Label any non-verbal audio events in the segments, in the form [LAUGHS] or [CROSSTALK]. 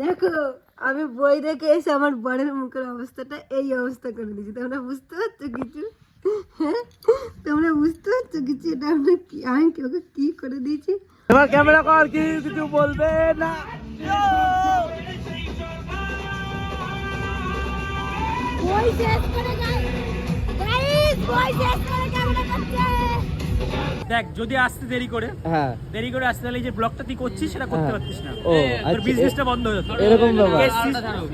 দেখো আমি বই দেখে এসে আমার বরের মুখের অবস্থাটা এই অবস্থা করে দিয়েছি। তোমরা বুঝতে পারছ কিছু? হ্যাঁ? তোমরা বুঝতে পারছ কিছু? এটা আমরা কি আমি কি ওকে কি করে দিয়েছি? এবার ক্যামেরা কর কি কিছু বলবে না? বই শেষ করে গাইস বই শেষ করে দেখ যদি আসতে দেরি করে হ্যাঁ দেরি করে আসতে তাহলে এই যে ব্লগটা তুই করছিস সেটা করতে হ্যাঁ। পারতিস না ও, তোর আচ্ছা, বিজনেসটা বন্ধ হয়ে যেত এরকম ব্যাপার।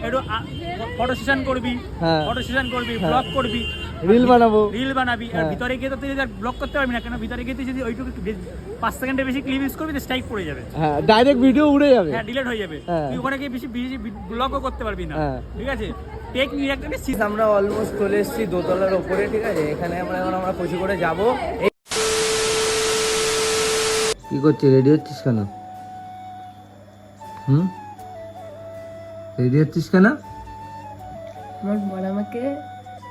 একটু ফটো সেশন করবি হ্যাঁ। ফটো সেশন করবি হ্যাঁ। ব্লগ করবি রিল বানাবো রিল বানাবি আর হ্যাঁ। ভিতরে গিয়ে তো তুই ব্লগ করতে পারবি না কেন ভিতরে গিয়ে তুই যদি ওইটুকু পাঁচ সেকেন্ডের বেশি ক্লিপ ইউজ করবি তো স্ট্রাইক পড়ে যাবে হ্যাঁ ডাইরেক্ট ভিডিও উড়ে যাবে হ্যাঁ ডিলেট হয়ে যাবে হ্যাঁ। তুই ওখানে গিয়ে বেশি বেশি ব্লগও করতে পারবি না হ্যাঁ। ঠিক আছে টেক নিয়ে একটা আমরা অলমোস্ট চলে এসেছি দোতলার ওপরে ঠিক আছে এখানে আমরা এখন আমরা কচি করে যাব কি করছিস? রেডি হচ্ছিস কেন? হুম? রেডি হচ্ছিস কেন? আমার বর আমাকে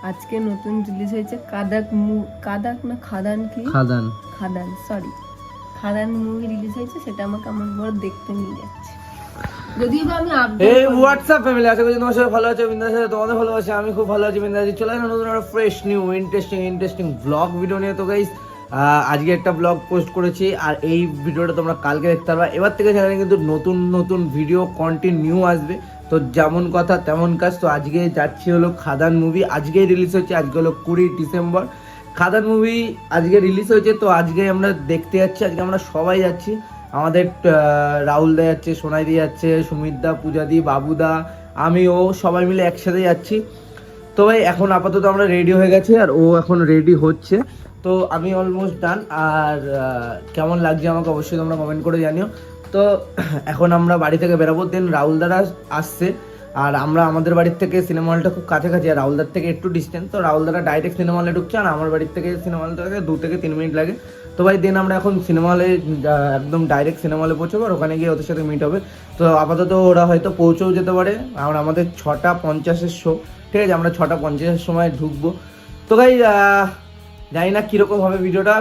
আজকে নতুন রিলিজ হয়েছে কাদাক মু- কাদাক না খাদান কি? Khadaan. Khadaan sorry Khadaan movie release হয়েছে সেটা আমাকে আমার বড় দেখতে নিয়ে যাচ্ছে। যদিও বা আমি এই হোয়াটসঅ্যাপ ফ্যামিলি আশা করি তোমার সাথে ভালো আছে বিন্দাস আছে তোমাদের ভালো আছে আমি খুব ভালো আছি বিন্দাস চলে নতুন একটা fresh new interesting interesting vlog video নিয়ে। তো গাইস আজকে একটা ব্লগ পোস্ট করেছি, আর এই ভিডিওটা তোমরা কালকে দেখতে পারবা। এবার থেকে চ্যানেলে কিন্তু নতুন নতুন ভিডিও কন্টিনিউ আসবে। তো যেমন কথা তেমন কাজ। তো আজকে যাচ্ছি হলো খাদান মুভি আজকেই রিলিজ হচ্ছে আজকে হলো কুড়ি ডিসেম্বর। খাদান মুভি আজকে রিলিজ হয়েছে, তো আজকে আমরা দেখতে যাচ্ছি, আজকে আমরা সবাই যাচ্ছি। আমাদের রাহুল দা যাচ্ছে, সোনাই দি যাচ্ছে, সুমিত দা পূজা দি বাবুদা আমিও সবাই মিলে একসাথে যাচ্ছি। তো ভাই, এখন আপাতত আমরা রেডি হয়ে গেছি, আর ও এখন রেডি হচ্ছে। তো আমি অলমোস্ট ডান আর কেমন লাগছে আমাকে অবশ্যই তোমরা কমেন্ট করে জানিও। তো, [CLEARS THROAT] এখন আমরা বাড়ি থেকে বেরাবো দেন রাহুল দারা আসছে, আর আমরা আমাদের বাড়ির থেকে সিনেমা হলটা খুব কাছাকাছি, আর রাহুলদার থেকে একটু ডিস্টেন্স তো রাহুল দাদা ডাইরেক্ট সিনেমা হলে ঢুকছে, আর আমার বাড়ির থেকে সিনেমা হল থেকে দু থেকে তিন মিনিট লাগে। তো ভাই দেন আমরা এখন সিনেমা হলে একদম ডাইরেক্ট সিনেমা হলে পৌঁছবো, আর ওখানে গিয়ে ওদের সাথে মিট হবে। তো আপাতত ওরা হয়তো পৌঁছেও যেতে পারে, আর আমাদের ছটা পঞ্চাশের শো ঠিক আছে? আমরা ছটা পঞ্চাশের সময় ঢুকবো। তো ভাই জানি না কীরকম হবে ভিডিওটা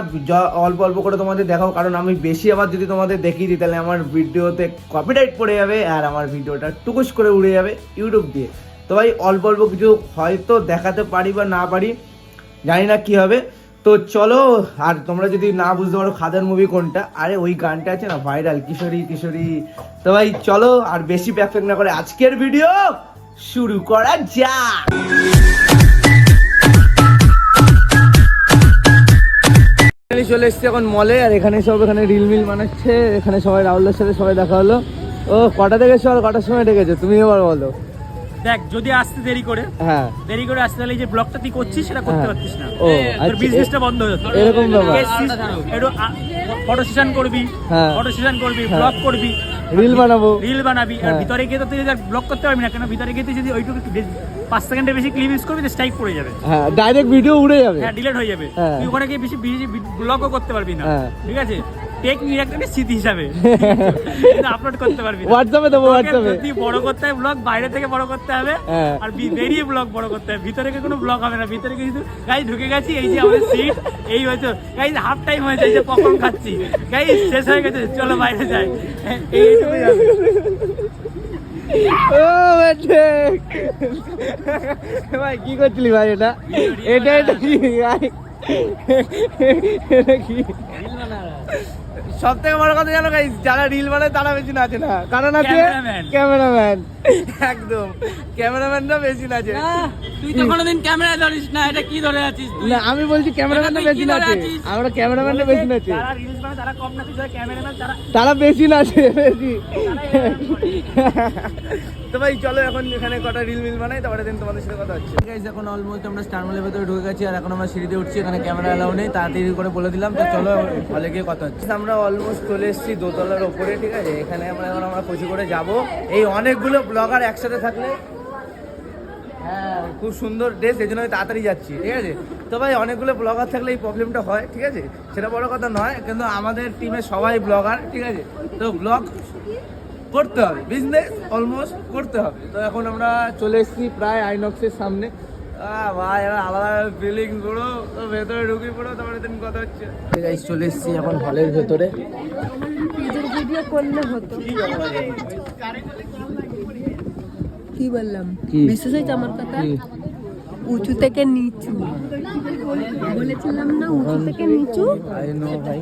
অল্প অল্প করে তোমাদের দেখাও, কারণ আমি বেশি আবার যদি তোমাদের দেখিয়ে দিই, তাহলে আমার ভিডিওতে কপিরাইট পড়ে যাবে আর আমার ভিডিওটা টুকুস করে উড়ে যাবে ইউটিউব দিয়ে। তো ভাই, অল্প অল্প কিছু হয়তো দেখাতে পারি বা না পারি, জানি না কি হবে। তো চলো, আর তোমরা যদি না বুঝতে পারো খাদার মুভি কোনটা, আরে ওই গানটা আছে না ভাইরাল কিশোরী কিশোরী। তো ভাই, চলো, আর বেশি প্যাফেক্ট না করে আজকের ভিডিও শুরু করা যাক। চলে এসছি এখন মলে আর এখানে সব এখানে রিল মিল বানাচ্ছে। এখানে সবাই রাহুলের সাথে সবাই দেখা হলো। ও কটা থেকে চল কটার সময় ডেকেছো? তুমি এবার বলো। দেখ যদি আসতে দেরি করে হ্যাঁ। দেরি করে আসতে তাহলে এই যে ব্লগটা তুই করছিস সেটা করতে পারছিস না। ও, তোর আচ্ছা, বিজনেসটা বন্ধ হয়ে যেত এরকম ব্যাপার। একটু ফটো সেশন করবি হ্যাঁ। ফটো সেশন করবি হ্যাঁ। ব্লগ করবি। রিল বানাবো রিল বানাবি আর হ্যাঁ। ভিতরে গিয়ে তো তুই ব্লক করতে পারবি না কেন ভিতরে গিয়ে তুই যদি ওইটুকু পাঁচ সেকেন্ডের বেশি ক্লিপ ইউজ করবি তো স্ট্রাইক পড়ে যাবে হ্যাঁ ডাইরেক্ট ভিডিও উড়ে যাবে হ্যাঁ ডিলেট হয়ে যাবে হ্যাঁ। তুই ওখানে গিয়ে বেশি ব্লকও করতে পারবি না হ্যাঁ। ঠিক আছে টেক নিয়ে একটা স্মৃতি হিসাবে। [LAUGHS] আপলোড করতে পারবি হোয়াটসঅ্যাপে দেবো হোয়াটসঅ্যাপে যদি বড় করতে হবে ব্লগ বাইরে থেকে বড় করতে হবে হ্যাঁ। আর বেরিয়ে ব্লগ বড় করতে হবে। ভিতরে কোনো ব্লগ হবে না ভিতরে শুধু গাই ঢুকে গেছি এই যে আমাদের সিট এই হয়তো গাই হাফ টাইম হয়েছে এই যে পকন খাচ্ছি। গাই শেষ হয়ে গেছে চলো বাইরে যাই। এইটুকুই বেটে ভাই কি করছিলি ভাই এটা? এটা এটা কি ভাই? এটা কি? সব থেকে বড় কথা জানো গাইস যারা রিল বানায় তারা বেশি নাচে না। কারণ আছে ক্যামেরাম্যান একদম। ক্যামেরাম্যানরা বেশি নাচে। তুই তো কোনোদিন ক্যামেরা ধরিস না এটা কি ধরে আছিস না আমি বলছি ক্যামেরাম্যানরা বেশি নাচে। আমরা ক্যামেরাম্যানরা বেশি নাচে। যারা রিলস বানায় তারা কম নাচে যারা ক্যামেরাম্যান তারা তারা বেশি নাচে বেশি। তো ভাই চলো এখন এখানে কটা রিল মিল বানাই তারপরে দিন তোমাদের সাথে কথা হচ্ছে। এখন অলমোস্ট আমরা স্টার মলের ভেতরে ঢুকে গেছি আর এখন আমরা সিঁড়িতে উঠছি এখানে ক্যামেরা নেই তাড়াতাড়ি করে বলে দিলাম তো চলো হলে গিয়ে কথা হচ্ছে। আমরা অলমোস্ট চলে এসেছি দোতলার ওপরে ঠিক আছে? এখানে আমরা এখন আমরা কচি করে যাব। এই অনেকগুলো ব্লগার একসাথে থাকলে হ্যাঁ খুব সুন্দর ড্রেস এই জন্য আমি তাড়াতাড়ি যাচ্ছি ঠিক আছে? তো ভাই অনেকগুলো ব্লগার থাকলে এই প্রবলেমটা হয় ঠিক আছে? সেটা বড় কথা নয় কিন্তু আমাদের টিমে সবাই ব্লগার ঠিক আছে? তো ব্লগ করতে হবে। বিজনেস অলমোস্ট করতে হবে। তো এখন আমরা চলে এসেছি প্রায় আইনক্সের সামনে। ভাই আলাদা ফিলিং পুরো তো ভেতরে ঢুকি পুরো তারপরে দিন কথা হচ্ছে। চলে এসেছি এখন হলের ভেতরে। ভিডিও করলে হতো। কি বললাম? হয়েছে আমার কথা? উঁচু থেকে নিচু। বলেছিলাম না উঁচু থেকে নিচু? ভাই।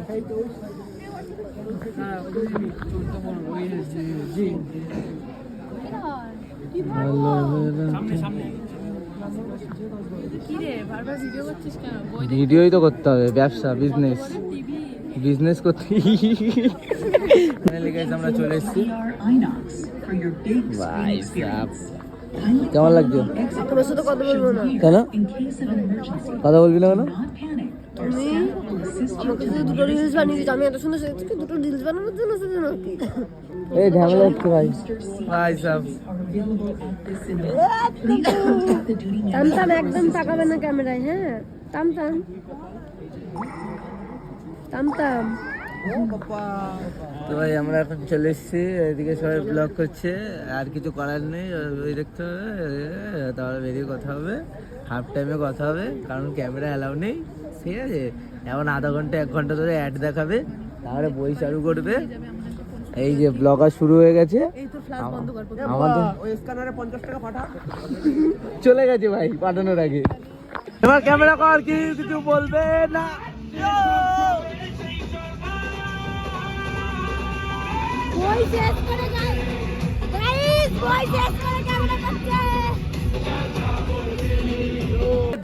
ভিডিওই তো করতে হবে ব্যবসা বিজনেস বিজনেস করতে আমরা চলে এসেছি। কেমন লাগছে? তোমার সাথে কথা বলব না। কেন? কথা বলবি না কেন? তুমি আমাকে শুধু দুটো রিলস বানিয়ে দিচ্ছ আমি এত সুন্দর দুটো রিলস বানানোর জন্য নাকি? এই ঝামেলা হচ্ছে ভাই। ভাই টান একদম তাকাবে না ক্যামেরায় হ্যাঁ? টান টান তো ভাই আমরা এখন চলে এসেছি। এদিকে সবাই ব্লগ করছে। আর কিছু করার নেই। ওই দেখতে হবে। তাহলে বেরিয়ে কথা হবে। হাফ টাইমে কথা হবে। কারণ ক্যামেরা অ্যালাউ নেই। ঠিক আছে? এখন আধা ঘণ্টা এক ঘণ্টা ধরে অ্যাড দেখাবে। তারপরে বই চালু করবে। এই যে ব্লগার শুরু হয়ে গেছে। চলে গেছে ভাই পাঠানোর আগে। এবার ক্যামেরা কর কি? কিছু বলবে না?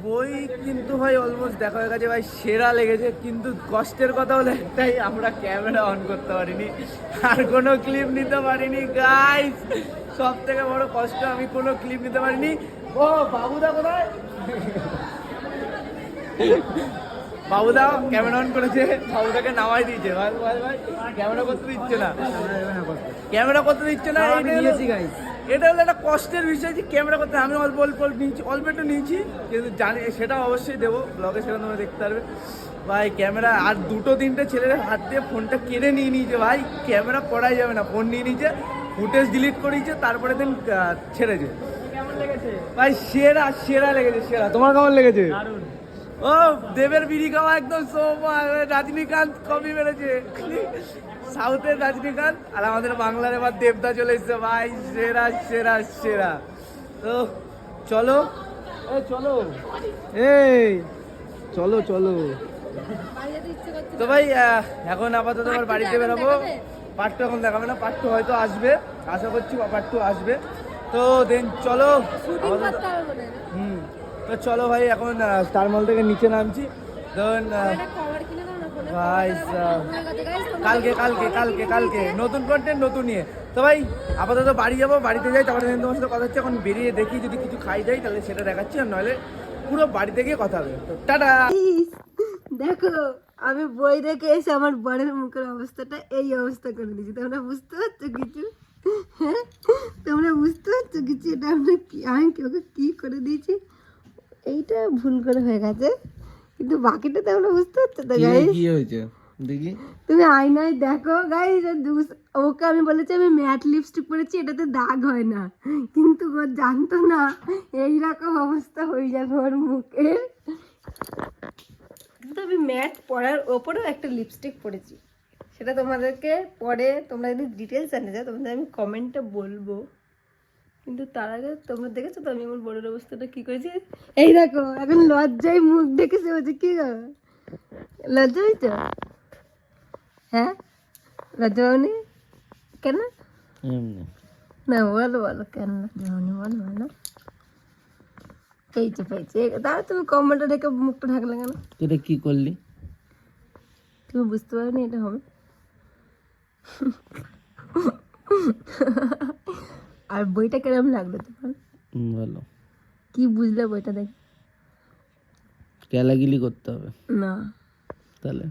বই কিন্তু ভাই অলমোস্ট দেখা হয়ে গেছে, ভাই সেরা লেগেছে, কিন্তু কষ্টের কথা হলো একটাই, আমরা ক্যামেরা অন করতে পারিনি। আর কোনো ক্লিপ নিতে পারিনি গাইস সব থেকে বড় কষ্ট, আমি কোনো ক্লিপ নিতে পারিনি। ও, বাবুদা কোথায়? বাবুদা ক্যামেরা অন করেছে। বাবুদাকে নামাই দিয়েছে। ভাই ভাই ভাই ক্যামেরা করতে দিচ্ছে না। ক্যামেরা করতে দিচ্ছে না এটা হলো- এটা হলো একটা কষ্টের বিষয় যে ক্যামেরা করতে আমি অল্প অল্প নিয়েছি অল্প একটু নিয়েছি কিন্তু জানি সেটা অবশ্যই দেবো। ব্লগে সেটা তোমরা দেখতে পারবে। ভাই ক্যামেরা আর দুটো তিনটে ছেলের হাত দিয়ে ফোনটা কেড়ে নিয়ে নিয়েছে। ভাই ক্যামেরা করাই যাবে না। ফোন নিয়ে নিয়েছে ফুটেজ ডিলিট করেছে তারপরে দিন ছেড়েছে। ভাই সেরা সেরা লেগেছে সেরা। তোমার কেমন লেগেছে? ও দেবের বিড়ি খাওয়া একদম রজনীকান্ত কবি বেড়েছে সাউথের রজনীকান্ত আর আমাদের বাংলার এবার দেবদা চলে এসছে। ভাই সেরা সেরা সেরা। তো চলো। এ চলো। এই চলো চলো। তো ভাই এখন আপাতত আমার বাড়িতে বেরোবো। পার্ট টু এখন দেখাবে না পার্ট টু হয়তো আসবে। আশা করছি পার্ট টু আসবে। তো দেন চলো। হুম তো চলো ভাই এখন স্টার মল থেকে নিচে নামছি। ধরুন ভাই সাব। কালকে কালকে কালকে কালকে নতুন কন্টেন্ট নতুন নিয়ে তো ভাই আপাতত বাড়ি যাব বাড়িতে যাই তারপরে তোমার সাথে কথা হচ্ছে এখন বেরিয়ে দেখি যদি কিছু খাই যাই তাহলে সেটা দেখাচ্ছি আর নইলে পুরো বাড়িতে গিয়ে কথা হবে। তো টাটা! দেখো আমি বই রেখে এসে আমার বরের মুখের অবস্থাটা এই অবস্থা করে দিয়েছি। তোমরা বুঝতে পারছ কিছু? হ্যাঁ? তোমরা বুঝতে পারছ কিছু? এটা আমরা কি আমি কি ওকে কি করে দিয়েছি? এইটা ভুল করে হয়ে গেছে। কিন্তু বাকিটা তোমরা বুঝতে পারছ তো গাইস কি হয়েছে? দেখি। তুমি আয়নায় দেখো গাইস ওকে আমি বলেছি আমি ম্যাট লিপস্টিক পরেছি এটাতে দাগ হয় না। কিন্তু ও জানতো না এইরকম অবস্থা হয়ে যাবে ওর মুখের কিন্তু আমি ম্যাট পরার ওপরেও একটা লিপস্টিক পরেছি। সেটা তোমাদেরকে পরে তোমরা যদি ডিটেলস জানতে চাও তোমাদের আমি কমেন্টে বলব। কিন্তু তার আগে তোমরা দেখেছ তো আমি আমার বড়ের অবস্থাটা কি করেছি? এই দেখো এখন লজ্জায় মুখ দেখেছে বলছে কি গো? লজ্জা হয়েছে? হ্যাঁ? লজ্জা পাওনি কেন? না বলো বলো কেন লজ্জা পাওনি বলো বলো। পেয়েছে পেয়েছে। তাহলে তুমি কমেন্টে ঢেকে মুখটা ঢাকলে কেন? এটা কি করলি? তুমি বুঝতে পারোনি এটা হবে। আর বইটা কিরম লাগল তোমার? ভালো। কি বুঝলে বইটা দেখ? ক্যালাগিলি করতে হবে। না। তাহলে?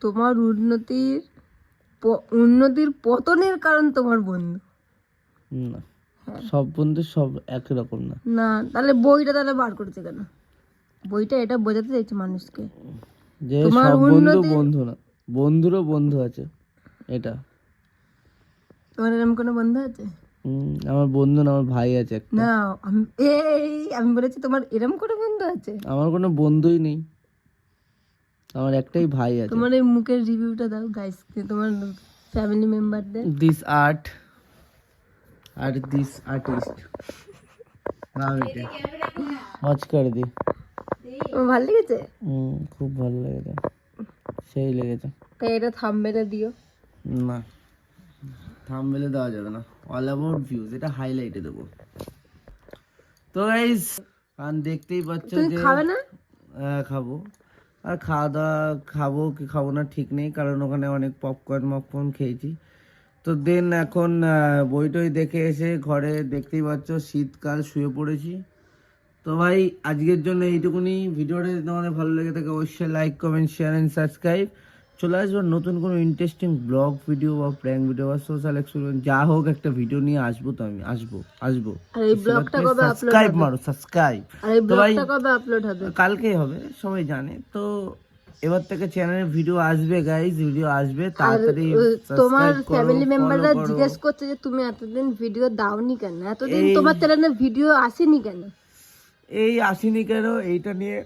তোমার উন্নতির উন্নতির পতনের কারণ তোমার বন্ধু। না। সব বন্ধু সব একই রকম না। না তাহলে বইটা তাহলে বার করেছে কেন? বইটা এটা বোঝাতে চাইছে মানুষকে। যে তোমার সব বন্ধু বন্ধু না। বন্ধুরও বন্ধু আছে এটা। তোমার এরকম কোনো বন্ধু আছে? হুম, আমার বন্ধু না আমার ভাই আছে একটা। না এই আমি বলেছি তোমার এরকম কোনো বন্ধু আছে? আমার কোনো বন্ধুই নেই। আমার একটাই ভাই আছে। তোমার এই মুখের রিভিউটা দাও গাইস তোমার ফ্যামিলি মেম্বারদের দিস আর্ট আর দিস আর্টিস্ট নাম এটা। ওয়াচ করে দি। ভালো লেগেছে? হুম খুব ভালো লেগেছে। সেই লেগেছে। এটা থামবেলে দিও। না। থামবেলে দেওয়া যাবে না। অল অ্যাবাউট ভিউজ এটা হাইলাইটে দেবো। তো গাইস কারণ দেখতেই পাচ্ছ যে খাবে না? হ্যাঁ, খাব। আর খাওয়া দাওয়া খাব কি খাব না ঠিক নেই কারণ ওখানে অনেক পপকর্ন মপকর্ন খেয়েছি। তো দেন এখন বই টই দেখে এসে ঘরে দেখতেই পাচ্ছ শীতকাল শুয়ে পড়েছি। তো ভাই আজকের জন্য এইটুকুনি। ভিডিওটা যদি তোমাদের ভালো লেগে থাকে অবশ্যই like comment share and subscribe চলে আসব নতুন কোনো ইন্টারেস্টিং ব্লগ ভিডিও বা প্র্যাঙ্ক ভিডিও বা সোশ্যাল এক্সপেরিমেন্ট যা হোক একটা ভিডিও নিয়ে আসব তো আমি আসব আসব। আর এই ব্লগটা কবে আপলোড সাবস্ক্রাইব মারো সাবস্ক্রাইব আর এই তো ভাই ব্লগটা কবে আপলোড হবে? কালকেই হবে সবাই জানে। তো এবার থেকে চ্যানেলে ভিডিও আসবে গাইজ ভিডিও আসবে তাড়াতাড়ি তোমার ফ্যামিলি মেম্বাররা জিজ্ঞেস করছে যে তুমি এতদিন ভিডিও দাওনি কেন? এতদিন তোমার চ্যানেলে ভিডিও আসেনি কেন? এই আসেনি কেন? এইটা নিয়ে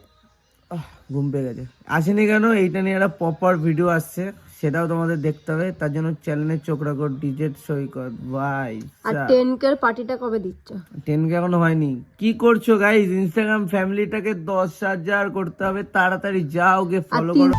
ঘুম পেয়ে গেছে। আসেনি কেন? এইটা নিয়ে একটা প্রপার ভিডিও আসছে। সেটাও তোমাদের দেখতে হবে। তার জন্য চ্যানেলের চোখ রাখো ডিজেট সৈকত। ভাই আর টেন কে পার্টিটা কবে দিচ্ছ? টেন কে এখনও হয়নি। কি করছ গাইজ ইনস্টাগ্রাম ফ্যামিলিটাকে দশ হাজার করতে হবে। তাড়াতাড়ি যাও গে ফলো করো।